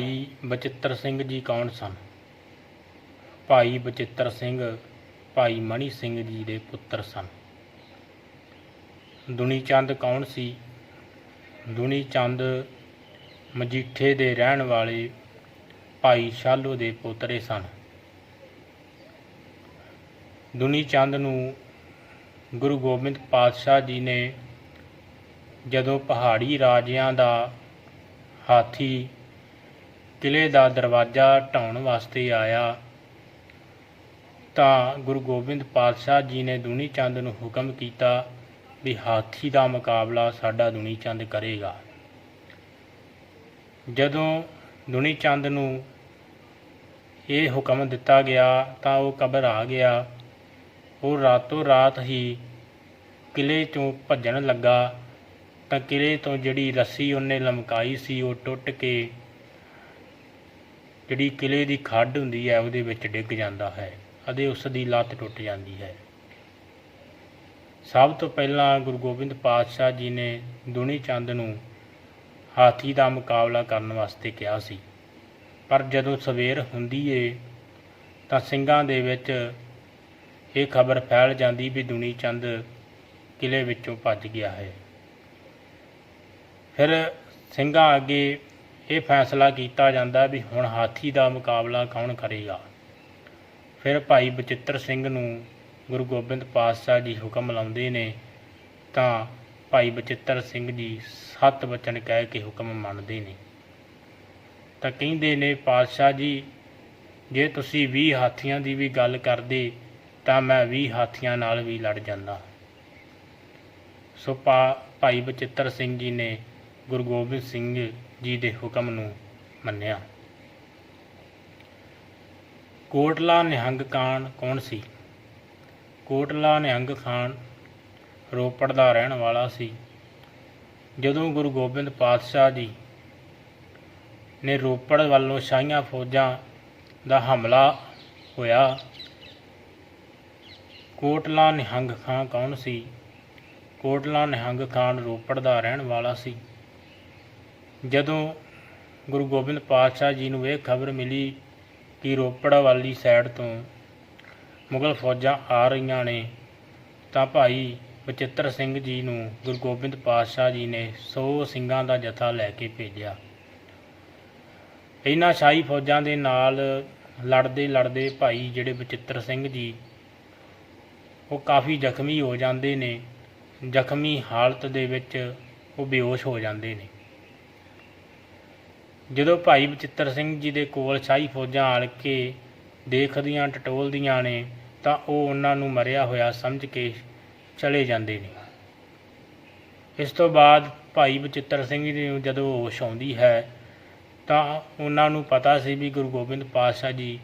ਭਾਈ ਬਚਿੱਤਰ ਸਿੰਘ ਜੀ ਕੌਣ ਸਨ? ਭਾਈ ਬਚਿੱਤਰ ਸਿੰਘ, ਭਾਈ ਮਣੀ ਸਿੰਘ ਜੀ ਦੇ ਪੁੱਤਰ ਸਨ। ਦੁਨੀ ਚੰਦ ਕੌਣ ਸੀ? ਦੁਨੀ ਚੰਦ ਮਜੀਠੇ ਦੇ ਰਹਿਣ ਵਾਲੇ ਭਾਈ ਸ਼ਾਲੋ ਦੇ ਪੋਤਰੇ ਸਨ। ਦੁਨੀ ਚੰਦ ਨੂੰ ਗੁਰੂ ਗੋਬਿੰਦ ਪਾਤਸ਼ਾਹ ਜੀ ਨੇ ਜਦੋਂ ਪਹਾੜੀ ਰਾਜਿਆਂ ਦਾ ਹਾਥੀ ਕਿਲੇ ਦਾ ਦਰਵਾਜ਼ਾ ਢਾਉਣ ਵਾਸਤੇ ਆਇਆ। ਤਾਂ ਗੁਰੂ ਗੋਬਿੰਦ ਪਾਤਸ਼ਾਹ ਜੀ ਨੇ ਦੁਨੀ ਚੰਦ ਨੂੰ ਹੁਕਮ ਕੀਤਾ ਵੀ ਹਾਥੀ ਦਾ ਮੁਕਾਬਲਾ ਸਾਡਾ ਦੁਨੀ ਚੰਦ ਕਰੇਗਾ। ਜਦੋਂ ਦੁਨੀ ਚੰਦ ਨੂੰ ਇਹ ਹੁਕਮ ਦਿੱਤਾ ਗਿਆ ਤਾਂ ਉਹ ਕਬਰ ਆ ਗਿਆ। ਉਹ ਰਾਤੋਂ ਰਾਤ ਹੀ ਕਿਲੇ ਚੋਂ ਭੱਜਣ ਲੱਗਾ ਤਾਂ ਕਿਲੇ ਤੋਂ ਜਿਹੜੀ ਰੱਸੀ ਉਹਨੇ ਲਮਕਾਈ ਸੀ ਉਹ ਟੁੱਟ ਕੇ ਜਿਹੜੀ ਕਿਲੇ ਦੀ ਖੱਡ ਹੁੰਦੀ ਹੈ, ਉਹਦੇ ਵਿੱਚ ਡਿੱਗ ਜਾਂਦਾ ਹੈ ਅਤੇ ਉਸ ਦੀ ਲੱਤ ਟੁੱਟ ਜਾਂਦੀ ਹੈ। ਸਭ ਤੋਂ ਪਹਿਲਾਂ ਗੁਰੂ ਗੋਬਿੰਦ ਪਾਤਸ਼ਾਹ ਜੀ ਨੇ ਦੁਨੀ ਚੰਦ ਨੂੰ ਹਾਥੀ ਦਾ ਮੁਕਾਬਲਾ ਕਰਨ ਵਾਸਤੇ ਕਿਹਾ ਸੀ। ਪਰ ਜਦੋਂ ਸਵੇਰ ਹੁੰਦੀ ਏ, ਤਾਂ ਸਿੰਘਾਂ ਦੇ ਵਿੱਚ ਇਹ ਖਬਰ ਫੈਲ ਜਾਂਦੀ ਵੀ ਦੁਨੀ ਚੰਦ ਕਿਲੇ ਵਿੱਚੋਂ ਭੱਜ ਗਿਆ ਹੈ। ਫਿਰ ਸਿੰਘਾਂ ਅੱਗੇ ਇਹ ਫੈਸਲਾ ਕੀਤਾ ਜਾਂਦਾ ਵੀ ਹੁਣ ਹਾਥੀ ਦਾ ਮੁਕਾਬਲਾ ਕੌਣ ਕਰੇਗਾ। ਫਿਰ ਭਾਈ ਬਚਿੱਤਰ ਸਿੰਘ ਨੂੰ ਗੁਰੂ ਗੋਬਿੰਦ ਪਾਤਸ਼ਾਹ ਜੀ ਹੁਕਮ ਲਾਉਂਦੇ ਨੇ, ਤਾਂ ਭਾਈ ਬਚਿੱਤਰ ਸਿੰਘ ਜੀ ਸੱਤ ਵਚਨ ਕਹਿ ਕੇ ਹੁਕਮ ਮੰਨਦੇ ਨੇ। ਤਾਂ ਕਹਿੰਦੇ ਨੇ, ਪਾਤਸ਼ਾਹ ਜੀ, ਜੇ ਤੁਸੀਂ 20 ਹਾਥੀਆਂ ਦੀ ਵੀ ਗੱਲ ਕਰਦੇ, ਤਾਂ ਮੈਂ 20 ਹਾਥੀਆਂ ਨਾਲ ਵੀ ਲੜ ਜਾਂਦਾ। ਸੋ ਪਾ- ਭਾਈ ਬਚਿੱਤਰ ਸਿੰਘ ਜੀ ਨੇ ਗੁਰੂ ਗੋਬਿੰਦ ਸਿੰਘ ਜੀ ਦੇ ਹੁਕਮ ਨੂੰ ਮੰਨਿਆ। ਕੋਟਲਾ ਨਿਹੰਗ ਖਾਨ ਕੌਣ ਸੀ? ਕੋਟਲਾ ਨਿਹੰਗ ਖਾਨ ਰੋਪੜ ਦਾ ਰਹਿਣ ਵਾਲਾ ਸੀ। ਜਦੋਂ ਗੁਰੂ ਗੋਬਿੰਦ ਪਾਤਸ਼ਾਹ ਜੀ ਨੇ ਰੋਪੜ ਵੱਲੋਂ ਸ਼ਾਹੀਆਂ ਫੌਜਾਂ ਦਾ ਹਮਲਾ ਹੋਇਆ, ਕੋਟਲਾ ਨਿਹੰਗ ਖਾਨ ਕੌਣ ਸੀ? ਕੋਟਲਾ ਨਿਹੰਗ ਖਾਨ ਰੋਪੜ ਦਾ ਰਹਿਣ ਵਾਲਾ ਸੀ। ਜਦੋਂ ਗੁਰੂ ਗੋਬਿੰਦ ਪਾਤਸ਼ਾਹ ਜੀ ਨੂੰ ਇਹ ਖਬਰ ਮਿਲੀ ਕਿ ਰੋਪੜ ਵਾਲੀ ਸਾਈਡ ਤੋਂ ਮੁਗਲ ਫੌਜਾਂ ਆ ਰਹੀਆਂ ਨੇ, ਤਾਂ ਭਾਈ ਬਚਿੱਤਰ ਸਿੰਘ ਜੀ ਨੂੰ ਗੁਰੂ ਗੋਬਿੰਦ ਪਾਤਸ਼ਾਹ ਜੀ ਨੇ 100 ਸਿੰਘਾਂ ਦਾ ਜਥਾ ਲੈ ਕੇ ਭੇਜਿਆ। ਇਹਨਾਂ ਸ਼ਾਹੀ ਫੌਜਾਂ ਦੇ ਨਾਲ ਲੜਦੇ ਲੜਦੇ ਭਾਈ ਜਿਹੜੇ ਬਚਿੱਤਰ ਸਿੰਘ ਜੀ, ਉਹ ਕਾਫੀ ਜ਼ਖਮੀ ਹੋ ਜਾਂਦੇ ਨੇ, ਜ਼ਖਮੀ ਹਾਲਤ ਦੇ ਵਿੱਚ ਉਹ ਬੇਹੋਸ਼ ਹੋ ਜਾਂਦੇ ਨੇ। ਜਦੋਂ ਭਾਈ ਬਚਿੱਤਰ ਸਿੰਘ ਜੀ ਦੇ ਕੋਲ ਸ਼ਾਹੀ ਫੌਜਾਂ ਆਣ ਕੇ ਦੇਖਦੀਆਂ, ਟਟੋਲਦੀਆਂ ਨੇ, ਤਾਂ ਉਹ ਉਹਨਾਂ ਨੂੰ ਮਰਿਆ ਹੋਇਆ ਸਮਝ ਕੇ ਚਲੇ ਜਾਂਦੇ ਨੇ। ਇਸ ਤੋਂ ਬਾਅਦ ਭਾਈ ਬਚਿੱਤਰ ਸਿੰਘ ਜੀ ਨੂੰ ਜਦੋਂ ਹੋਸ਼ ਆਉਂਦੀ ਹੈ, ਤਾਂ ਉਹਨਾਂ ਨੂੰ ਪਤਾ ਸੀ ਵੀ ਗੁਰੂ ਗੋਬਿੰਦ ਪਾਤਸ਼ਾਹ ਜੀ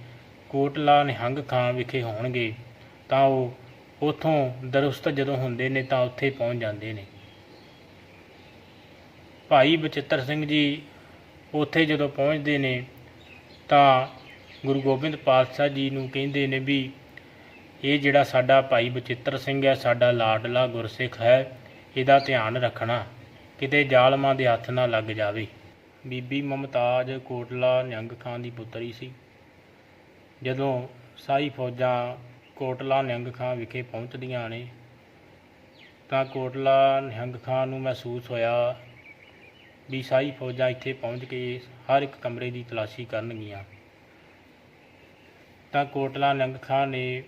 ਕੋਟਲਾ ਨਿਹੰਗ ਖਾਂ ਵਿਖੇ ਹੋਣਗੇ, ਤਾਂ ਉਹ ਉਥੋਂ ਦਰੁਸਤ ਜਦੋਂ ਹੁੰਦੇ ਨੇ, ਤਾਂ ਉੱਥੇ ਪਹੁੰਚ ਜਾਂਦੇ ਨੇ। ਭਾਈ ਬਚਿੱਤਰ ਸਿੰਘ ਜੀ ਉੱਥੇ ਜਦੋਂ ਪਹੁੰਚਦੇ ਨੇ, ਤਾਂ ਗੁਰੂ ਗੋਬਿੰਦ ਪਾਤਸ਼ਾਹ ਜੀ ਨੂੰ ਕਹਿੰਦੇ ਨੇ ਵੀ, ਇਹ ਜਿਹੜਾ ਸਾਡਾ ਭਾਈ ਬਚਿੱਤਰ ਸਿੰਘ ਹੈ, ਸਾਡਾ ਲਾਡਲਾ ਗੁਰਸਿੱਖ ਹੈ, ਇਹਦਾ ਧਿਆਨ ਰੱਖਣਾ, ਕਿਤੇ ਜ਼ਾਲਮਾਂ ਦੇ ਹੱਥ ਨਾ ਲੱਗ ਜਾਵੇ। ਬੀਬੀ ਮਮਤਾਜ ਕੋਟਲਾ ਨਿਹੰਗ ਖਾਨ ਦੀ ਪੁੱਤਰੀ ਸੀ। ਜਦੋਂ ਸਾਈ ਫੌਜਾਂ ਕੋਟਲਾ ਨਿਹੰਗ ਖਾਨ ਵਿਖੇ ਪਹੁੰਚਦੀਆਂ ਨੇ, ਤਾਂ ਕੋਟਲਾ ਨਿਹੰਗ ਖਾਨ ਨੂੰ ਮਹਿਸੂਸ ਹੋਇਆ ਵੀ ਸਾਈ ਫੌਜਾਂ ਇੱਥੇ ਪਹੁੰਚ ਕੇ ਹਰ ਇੱਕ ਕਮਰੇ ਦੀ ਤਲਾਸ਼ੀ ਕਰਨਗੀਆਂ। ਤਾਂ ਕੋਟਲਾ ਨੰਗ ਖਾਨ ਨੇ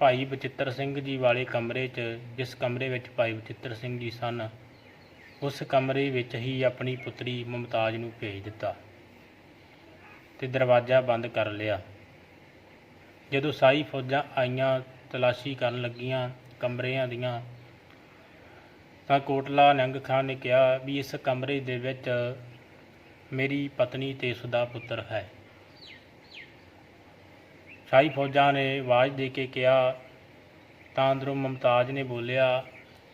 ਭਾਈ ਬਚਿੱਤਰ ਸਿੰਘ ਜੀ ਵਾਲੇ ਕਮਰੇ 'ਚ, ਜਿਸ ਕਮਰੇ ਵਿੱਚ ਭਾਈ ਬਚਿੱਤਰ ਸਿੰਘ ਜੀ ਸਨ, ਉਸ ਕਮਰੇ ਵਿੱਚ ਹੀ ਆਪਣੀ ਪੁੱਤਰੀ ਮੁਮਤਾਜ਼ ਨੂੰ ਭੇਜ ਦਿੱਤਾ ਤੇ ਦਰਵਾਜ਼ਾ ਬੰਦ ਕਰ ਲਿਆ। ਜਦੋਂ ਸਾਈ ਫੌਜਾਂ ਆਈਆਂ, ਤਲਾਸ਼ੀ ਕਰਨ ਲੱਗੀਆਂ, ਕਮਰਿਆਂ ਦੀਆਂ ਤਾਂ ਕੋਟਲਾ ਨਿਹੰਗ ਖਾਨ ਨੇ ਕਿਹਾ ਵੀ ਇਸ ਕਮਰੇ ਦੇ ਵਿੱਚ ਮੇਰੀ ਪਤਨੀ ਤੇ ਉਸਦਾ ਪੁੱਤਰ ਹੈ। ਸ਼ਾਹੀ ਫੌਜਾਂ ਨੇ ਆਵਾਜ਼ ਦੇ ਕੇ ਕਿਹਾ, ਤਾਂ ਅੰਦਰੋਂ ਮੁਮਤਾਜ਼ ਨੇ ਬੋਲਿਆ,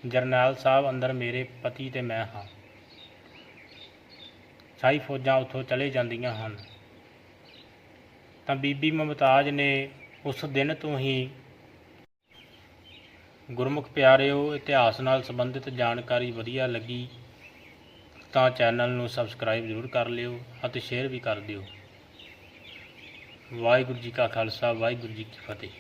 ਜਰਨੈਲ ਸਾਹਿਬ, ਅੰਦਰ ਮੇਰੇ ਪਤੀ ਤੇ ਮੈਂ ਹਾਂ। ਸ਼ਾਹੀ ਫੌਜਾਂ ਉੱਥੋਂ ਚਲੇ ਜਾਂਦੀਆਂ ਹਨ। ਤਾਂ ਬੀਬੀ ਮੁਮਤਾਜ਼ ਨੇ ਉਸ ਦਿਨ ਤੋਂ ਹੀ ਗੁਰਮੁਖ ਪਿਆਰਿਓ, ਇਤਿਹਾਸ ਨਾਲ ਸੰਬੰਧਿਤ ਜਾਣਕਾਰੀ ਵਧੀਆ ਲੱਗੀ ਤਾਂ ਚੈਨਲ ਨੂੰ ਸਬਸਕ੍ਰਾਈਬ ਜ਼ਰੂਰ ਕਰ ਲਿਓ ਅਤੇ ਸ਼ੇਅਰ ਵੀ ਕਰ ਦਿਓ। ਵਾਹਿਗੁਰੂ ਜੀ ਕਾ ਖਾਲਸਾ, ਵਾਹਿਗੁਰੂ ਜੀ ਕੀ ਫਤਿਹ।